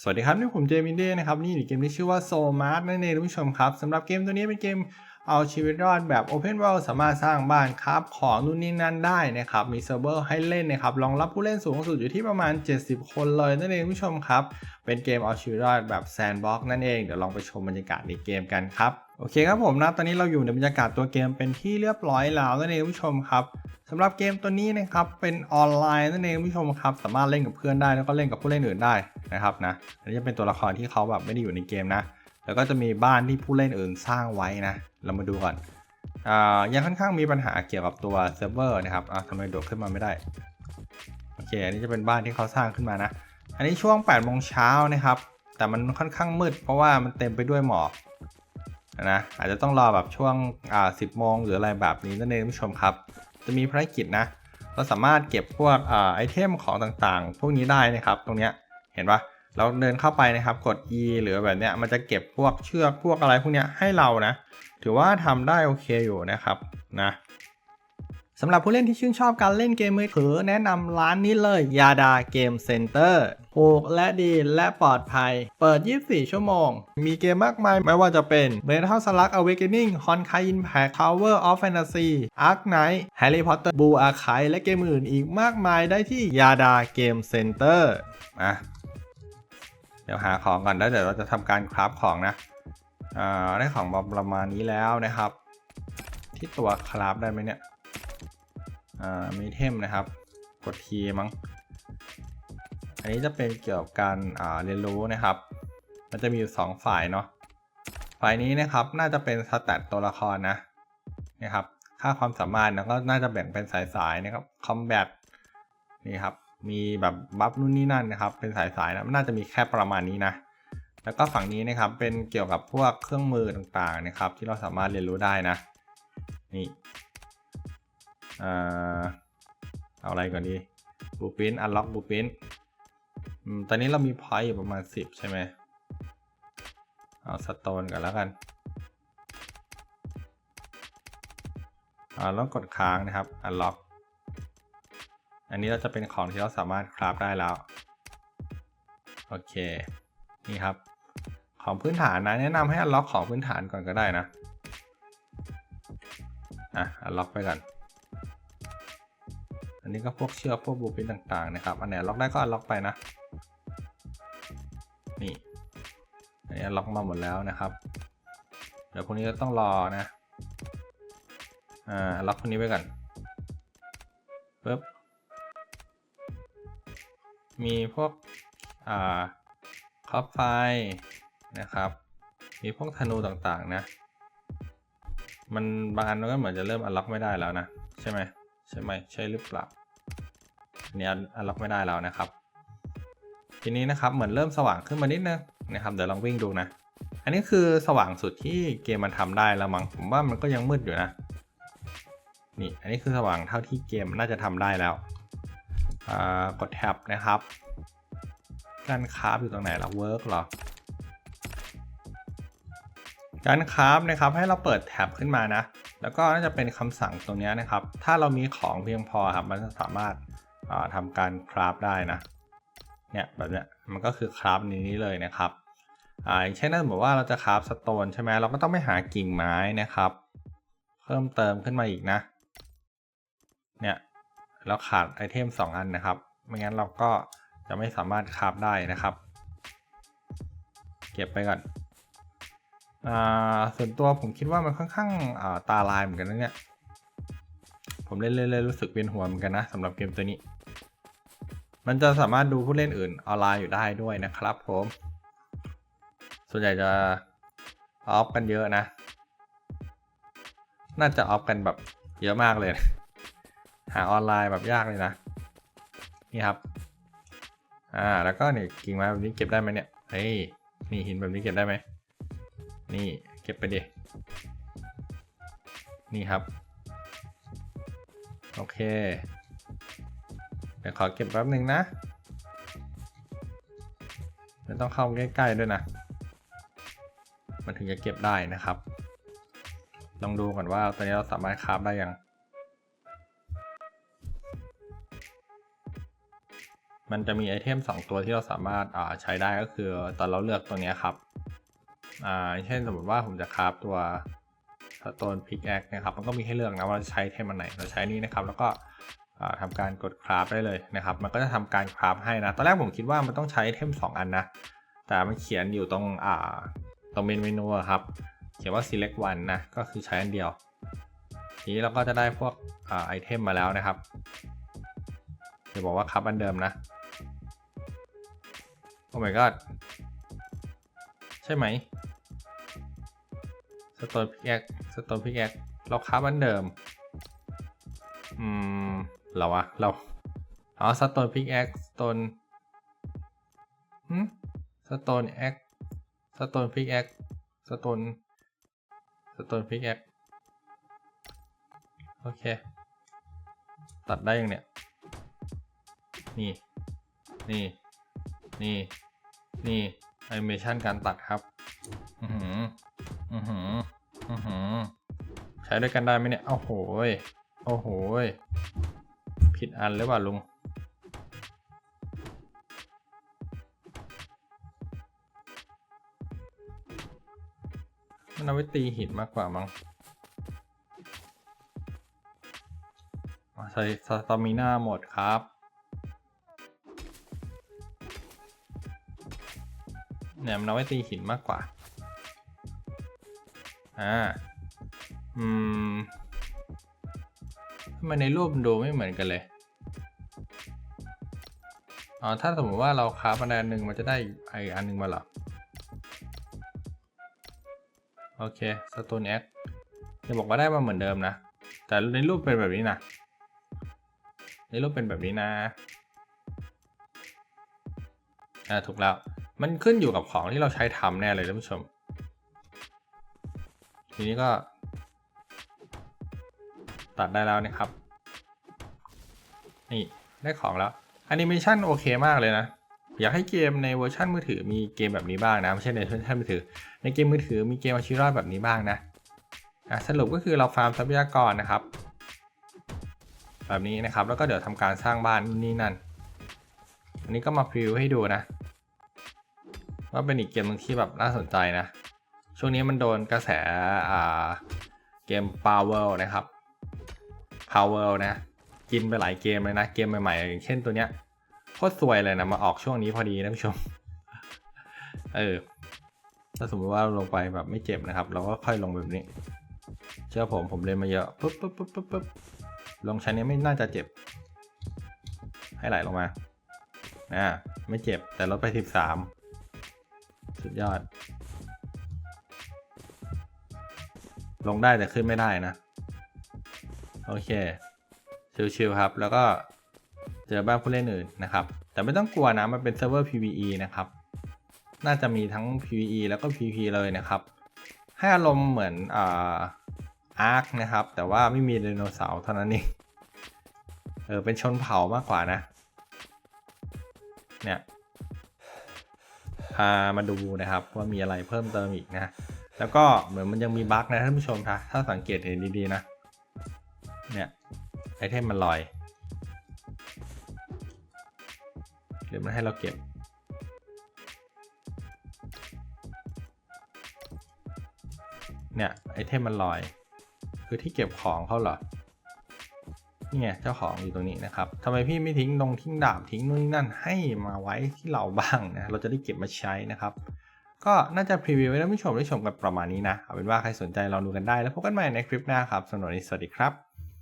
สวัสดีครับนี่ผมเจมินเด้นะครับนี่เกมที่ชื่อว่า Soul Mart นั่นเองท่านผู้ชมครับสำหรับเกมตัวนี้เป็นเกมเอาชีวิตรอดแบบ Open World สามารถสร้างบ้านครับของนู่นนี่นั่นได้นะครับ มีเซิร์ฟเวอร์ให้เล่นนะครับรองรับผู้เล่นสูงสุดอยู่ที่ประมาณ 70 คนเลยนั่นเองท่านผู้ชมครับ เป็นเกมเอาชีวิตรอดแบบแซนด์บ็อกนั่นเองเดี๋ยวลองไปชมบรรยากาศในเกมกันครับโอเคครับผมนะตอนนี้เราอยู่ในบรรยากาศตัวเกมเป็นที่เรียบร้อยแล้วนั่นเองท่านผู้ชมครับ สำหรับเกมตัวนี้นะครับเป็นออนไลน์นั่นเองคุณผู้ชมครับ สามารถเล่นกับเพื่อนได้แล้วก็เล่นกับผู้เล่นอื่นได้นะครับนะอันนี้จะเป็นตัวละครที่เขาแบบไม่ได้อยู่ในเกมนะ แล้วก็จะมีบ้านที่ผู้เล่นอื่นสร้างไว้นะ เรามาดูก่อนอ่ายังค่อนข้างมีปัญหาเกี่ยวกับตัวเซิร์ฟเวอร์นะครับอ่าทำไมโดดขึ้นมาไม่ได้โอเค อันนี้จะเป็นบ้านที่เขาสร้างขึ้นมานะ อันนี้ช่วง8โมงเช้านะครับ แต่มันค่อนข้างมืด เพราะว่ามันเต็มไปด้วยหมอกนะอาจจะต้องรอแบบช่วงอ่า10โมงหรืออะไรแบบนี้นั่นเองคุณผู้ชมครับ จะมีภารกิจนะ เราสามารถเก็บพวกอาไอเทมของต่างๆ พวกนี้ได้นะครับ ตรงเนี้ยเห็นปะเราเดินเข้าไปนะครับกด E หรือแบบเนี้ยมันจะเก็บพวกเชือกพวกอะไรพวกเนี้ยให้เรานะ ถือว่าทำได้โอเคอยู่นะครับนะ สำหรับผู้เล่นที่ชื่นชอบการเล่นเกมมือถือแนะนำร้านนี้เลยยาดาเกมเซ็นเตอร์ถูกและดีและปลอดภัย เปิด 24 ชั่วโมง มีเกมมากมายไม่ว่าจะเป็น Metal Slug Awakening Honkai Impact Tower of Fantasy Ark Knight Harry Potter Blue Archive และเกมอื่นอีกมากมายได้ที่ยาดาเกมเซ็นเตอร์อะเดี๋ยวหาของก่อนแล้วเดี๋ยวเราจะทำการคราฟของนะอ่าได้ของประมาณนี้แล้วนะครับ ที่ตัวคราฟได้ไหมเนี่ย มีเทมนะครับ กดทีมั้ง อันนี้จะเป็นเกี่ยวกับการอ่าเรียนรู้นะครับ มันจะมีอยู่ 2 ฝ่ายเนาะ ฝ่ายนี้นะครับ น่าจะเป็นสแตตตัวละครนะ นะครับ ค่าความสามารถนะก็น่าจะแบ่งเป็นสายๆนะครับ คอมแบท นี่ครับ มีแบบบัฟนู่นนี่นั่นนะครับ เป็นสายๆนะ น่าจะมีแค่ประมาณนี้นะแล้วก็ฝั่งนี้นะครับเป็นเกี่ยวกับพวกเครื่องมือต่างๆนะครับ ที่เราสามารถเรียนรู้ได้นะ นี่ เอาอะไรก่อนดีบูปินอันล็อกบูปินตอนนี้เรามีพอยต์อยู่ประมาณ 10 ใช่ไหมเอาสโตนก่อนแล้วกันอ่าแล้วกดค้างนะครับอันล็อกอันนี้เราจะเป็นของที่เราสามารถคราฟได้แล้ว โอเค นี่ครับ ของพื้นฐานนะ แนะนำให้อันล็อกของพื้นฐานก่อนก็ได้นะ อะอันล็อกไปก่อน อันนี้ก็พวกเชือกพวกบูปินต่างๆนะครับ อันไหนล็อกได้ก็อันล็อกไปนะ นี่ อันนี้ล็อกมาหมดแล้วนะครับ เดี๋ยวพวกนี้ก็ต้องรอนะ อ่า ล็อกพวกนี้ไว้ก่อนปึ๊บ มีพวก อ่าคอปไฟนะครับ มีพวกธนูต่างๆนะ มันบางอันมันก็เหมือนจะเริ่มอันล็อกไม่ได้แล้วนะ ใช่ไหม ใช่ไหมใช่หรือเปล่าอันนี้อันล็อกไม่ได้แล้วนะครับ ทีนี้นะครับเหมือนเริ่มสว่างขึ้นมานิดนึงนะครับเดี๋ยวลองวิ่งดูนะ อันนี้คือสว่างสุดที่เกมมันทำได้แล้วมั้งผมว่ามันก็ยังมืดอยู่นะนี่อันนี้คือสว่างเท่าที่เกมน่าจะทำได้แล้วกดแท็บนะครับการคราฟอยู่ตรงไหนล่ะเวิร์กหรอการคราฟนะครับให้เราเปิดแท็บขึ้นมานะ แล้วก็น่าจะเป็นคำสั่งตรงนี้นะครับ ถ้าเรามีของเพียงพอครับมันจะสามารถทำการคราฟได้นะเนี่ยแบบเนี้ยมันก็คือคราฟนี้เลยนะครับอ่าอย่างเช่นนั่นบอกว่าเราจะคราฟสโตนใช่ไหมเราก็ต้องไปหากิ่งไม้นะครับ เพิ่มเติมขึ้นมาอีกนะเนี่ยเราขาดไอเทม 2 อันนะครับ ไม่งั้นเราก็จะไม่สามารถคราฟได้นะครับ เก็บไปก่อน ส่วนตัวผมคิดว่ามันค่อนข้างตาลายเหมือนกันนะเนี่ย ผมเล่นเล่นรู้สึกเวียนหัวเหมือนกันนะสำหรับเกมตัวนี้ มันจะสามารถดูผู้เล่นอื่นออนไลน์อยู่ได้ด้วยนะครับผม ส่วนใหญ่จะออฟกันเยอะนะ น่าจะออฟกันแบบเยอะมากเลย หาออนไลน์แบบยากเลยนะ นี่ครับ อ่าแล้วก็นี่กิ่งไม้แบบนี้เก็บได้ไหมเนี่ย เฮ้ยนี่หินแบบนี้เก็บได้ไหม นี่เก็บไปดิ นี่ครับ โอเค เดี๋ยวขอเก็บแป๊บหนึ่งนะไม่ต้องเข้าใกล้ๆด้วยนะ มันถึงจะเก็บได้นะครับ ลองดูก่อนว่าตอนนี้เราสามารถคราฟได้ยัง มันจะมีไอเทมสองตัวที่เราสามารถใช้ได้ก็คือตอนเราเลือกตัวนี้ครับ อ่าเช่นสมมติว่าผมจะคราฟตัวสโตนพิกแอคนะครับ มันก็มีให้เลือกนะว่าจะใช้เทมอันไหน เราใช้นี่นะครับ แล้วก็อ่าทำการกดคราฟได้เลยนะครับ มันก็จะทำการคราฟให้นะ ตอนแรกผมคิดว่ามันต้องใช้เทมสองอันนะ แต่มันเขียนอยู่ตรงอ่าตรงเมนเมนูครับ เขียนว่า select one นะ ก็คือใช้อันเดียว ทีนี้เราก็จะได้พวกอ่าไอเทมมาแล้วนะครับจะบอกว่าครับอันเดิมนะ โอ้ my god ใช่ไหม สโตนพิกแอคสโตนพิกแอคเราครับอันเดิม อืมเราอะเราอ๋อสโตนพิกแอคสโตนหืมสโตนแอคสโตนพิกแอคสโตนสโตนพิกแอคโอเค ตัดได้ยังเนี่ย นี่ นี่ นี่ นี่แอนิเมชันการตัดครับ อือหื อือหืออือหือใช้ด้วยกันได้ไหมเนี่ย โอ้โหยโอ้โหยผิดอันหรือเปล่าลุง มันเอาไว้ตีหินมากกว่ามั้งอะใช้สตามิน่าหมดครับเนี่ยมันเอาไว้ตีหินมากกว่า อ่า อืมทำไมในรูปมันดูไม่เหมือนกันเลย อ๋อ ถ้าสมมติว่าเราคราฟอันใดหนึ่งมันจะได้ไออันหนึ่งมาหรอ โอเค Stone X จะบอกว่าได้มาเหมือนเดิมนะ แต่ในรูปเป็นแบบนี้นะ ในรูปเป็นแบบนี้นะ อ่า ถูกแล้ว มันขึ้นอยู่กับของที่เราใช้ทำแน่เลยท่านผู้ชม ทีนี้ก็ ตัดได้แล้วนะครับ นี่ได้ของแล้วแอนิเมชันโอเคมากเลยนะ อยากให้เกมในเวอร์ชันมือถือมีเกมแบบนี้บ้างนะ ไม่ใช่ในเวอร์ชันมือถือ ในเกมมือถือมีเกมอาชีวิรอดแบบนี้บ้างนะสรุปก็คือเราฟาร์มทรัพยากรนะครับ แบบนี้นะครับแล้วก็เดี๋ยวทำการสร้างบ้านนี่นั่น อันนี้ก็มาพรีวิวให้ดูนะ ว่าเป็นอีกเกมนึงที่แบบน่าสนใจนะ ช่วงนี้มันโดนกระแสเกม Power นะครับ Power นะ กินไปหลายเกมเลยนะ เกมใหม่ๆอย่างเช่นตัวเนี้ยโคตรสวยเลยนะมาออกช่วงนี้พอดีนะผู้ชม เออ ถ้าสมมติว่าลงไปแบบไม่เจ็บนะครับ เราก็ค่อยลงแบบนี้ เชื่อผมผมเล่นมาเยอะปุ๊บปุ๊บปุ๊บปุ๊บปุ๊บลงชั้นนี้ไม่น่าจะเจ็บ ให้ไหลลงมาอ่าไม่เจ็บแต่ลดไปสิบสามสุดยอด ลงได้แต่ขึ้นไม่ได้นะ โอเค ชิวๆครับ แล้วก็เจอบ้านผู้เล่นอื่นนะครับ แต่ไม่ต้องกลัวนะ มันเป็นเซิร์ฟเวอร์ PVE นะครับ น่าจะมีทั้ง PVE แล้วก็ PVP เลยนะครับ ให้อารมณ์เหมือนอาอาร์คนะครับ แต่ว่าไม่มีไดโนเสาร์เท่านั้นเองเออ เป็นชนเผ่ามากกว่านะ เนี่ยพามาดูนะครับว่ามีอะไรเพิ่มเติมอีกนะ แล้วก็เหมือนมันยังมีบั๊กนะท่านผู้ชมคะถ้าสังเกตเห็นดีๆนะ เนี่ยไอเทมมันลอยหรือมันให้เราเก็บ เนี่ยไอเทมมันลอย คือที่เก็บของเขาเหรอ นี่ไงเจ้าของอยู่ตรงนี้นะครับทำไมพี่ไม่ทิ้งลงทิ้งดาบทิ้งนู่นนี่นั่นให้มาไว้ที่เราบ้างนะ เราจะได้เก็บมาใช้นะครับ ก็น่าจะพรีวิวไว้ท่านผู้ชมได้ชมกันประมาณนี้นะเอาเป็นว่าใครสนใจลองดูกันได้แล้วพบกันใหม่ในคลิปหน้าครับสำหรับวันนี้สวัสดีครับ